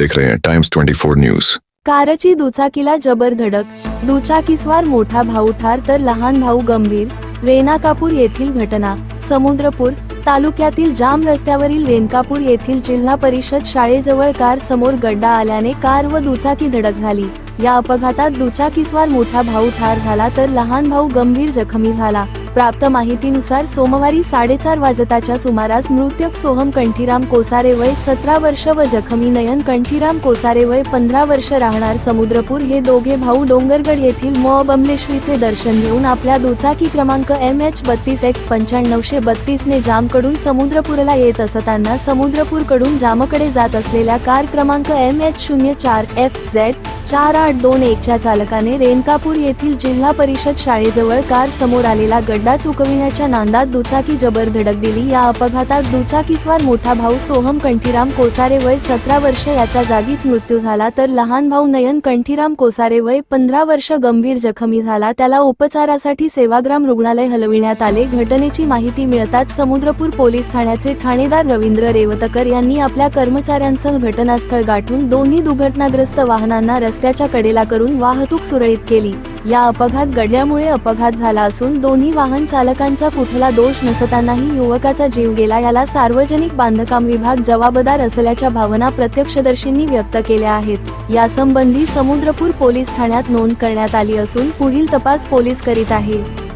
देख रहे हैं टाइम्स 24 न्यूज कारची दुचाकीला जबर धडक दुचाकीस्वार मोठा भाऊ ठार तर लहान भाऊ गंभीर रेणाकापूर येथील घटना समुद्रपूर तालुक्यातील जाम रस्त्यावरील रेणकापूर येथील जिल्हा परिषद शाळेजवळ कार समोर गड्डा आल्याने कार व दुचाकी धडक झाली. या अपघातात दुचाकीस्वार मोठा भाऊ ठार झाला तर लहान भाऊ गंभीर जखमी झाला. प्राप्त माहितीनुसार सोमवारी साडेचार वाजताच्या सुमारास मृत्यक सोहम कंठीराम कोसारे वय सतरा वर्ष व जखमी नयन कंठीराम कोसारे वय पंधरा वर्ष राहणार समुद्रपूर हे दोघे भाऊ डोंगरगड येथील मॉ. बमलेश्वरीचे दर्शन घेऊन आपल्या दुचाकी क्रमांक एम एच बत्तीस एक्स पंच्याण्णवशे बत्तीस ने जामकडून समुद्रपूरला येत असताना समुद्रपूरकडून जामकडे जात असलेल्या कार क्रमांक एम एच शून्य चार एफ झेड चार आठ दोन एकच्या चालकाने रेणकापूर येथील जिल्हा परिषद शाळेजवळ कार समोर आलेला गड खड्डा चुकविण्याच्या नांदात दुचाकी जबर धडक दिली. या अपघातात दुचाकीस्वार मोठा भाऊ सोहम कंठीराम कोसारे वय सतरा वर्ष याचा जागीच मृत्यू झाला. तर लहान भाऊ नयन कंठीराम कोसारे वय पंधरा वर्ष गंभीर जखमी झाला. त्याला उपचारासाठी सेवाग्राम रुग्णालय हलविण्यात आले. घटनेची माहिती मिळताच समुद्रपूर पोलीस ठाण्याचे ठाणेदार रवींद्र रेवतकर यांनी आपल्या कर्मचाऱ्यांसह घटनास्थळ गाठून दोन्ही दुर्घटनाग्रस्त वाहनांना रस्त्याच्या कडेला करून वाहतूक सुरळीत केली. या अपघात घडल्यामुळे अपघात झाला असून दोन्ही वाहन चालकांचा कुठला दोष नसतानाही युवकाचा जीव गेला. याला सार्वजनिक बांधकाम विभाग जबाबदार असल्याच्या भावना प्रत्यक्षदर्शींनी व्यक्त केल्या आहेत. यासंबंधी समुद्रपूर पोलीस ठाण्यात नोंद करण्यात आली असून पुढील तपास पोलीस करीत आहे.